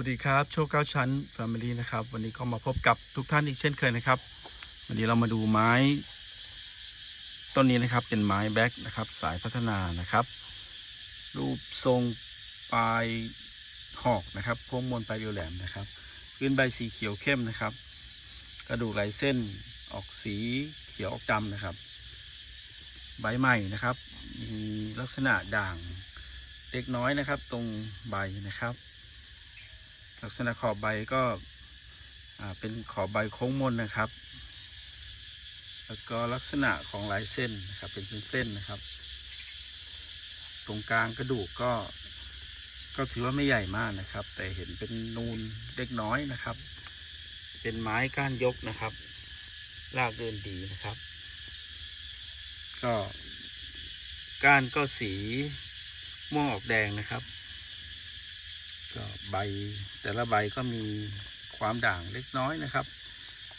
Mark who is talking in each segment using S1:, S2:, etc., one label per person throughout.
S1: วัสดีครับ โชคเก้าชั้น Family นะครับ วันนี้ก็มาพบกับทุกท่านอีกเช่นเคยนะครับ วันนี้เรามาดูไม้ ต้นนี้นะครับเป็นไม้แบ็กนะครับ สายพัฒนานะครับ รูปทรงปลายหอกนะครับโค้งมนปลายเรียวแหลมนะครับพื้นใบสีเขียวเข้มนะครับ กระดูกลายเส้นออกสีเขียวออกดำนะครับ ใบใหม่นะครับ มีลักษณะด่างเล็กน้อยนะครับ ตรงใบนะครับ ลักษณะขอบใบก็เป็นขอบใบโค้งมนนะครับ แล้วก็ลักษณะของลายเส้นนะครับเป็นเส้นๆนะครับ ตรงกลางกระดูกก็ ก็ถือว่าไม่ใหญ่มากนะครับ แต่เห็นเป็นนูนเล็กน้อยนะครับ เป็นไม้ก้านยกนะครับรากเดินดีนะครับ ก็ก้านก็สีม่วงออกแดงนะครับ ก็ใบแต่ละใบก็มีความด่างเล็กน้อยนะครับ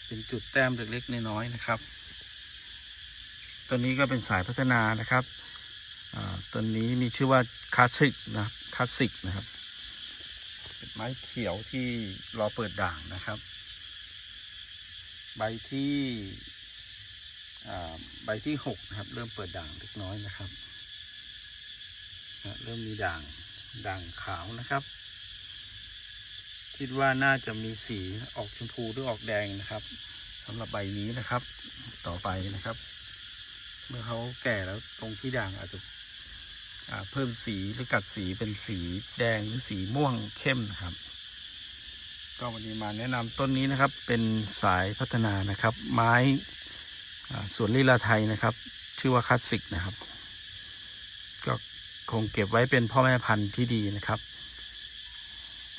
S1: เป็นจุดแต้มเล็กๆน้อยๆนะครับตัวนี้ก็เป็นสายพัฒนานะครับตัวนี้มีชื่อว่าคลาสสิกนะคลาสสิกนะครับเป็นไม้เขียวที่รอเปิดด่างนะครับ ใบที่ใบที่หกนะครับ เริ่มเปิดด่างเล็กน้อยนะครับ เริ่มมีด่างด่างขาวนะครับ คิดว่าน่าจะมีสีออกชมพูหรือออกแดงนะครับสำหรับใบนี้นะครับ ต่อไปนะครับ เมื่อเขาแก่แล้วตรงที่ด่างอาจจะเพิ่มสีหรือกัดสีเป็นสีแดงหรือสีม่วงเข้มนะครับ ก็วันนี้มาแนะนำต้นนี้นะครับ เป็นสายพัฒนานะครับ ไม้สวนลีลาไทยนะครับ ชื่อว่าคลาสสิกนะครับ ก็คงเก็บไว้เป็นพ่อแม่พันธุ์ที่ดีนะครับ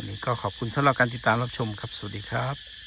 S1: วันนี้ก็ขอบคุณสำหรับการติดตามรับชมครับ สวัสดีครับ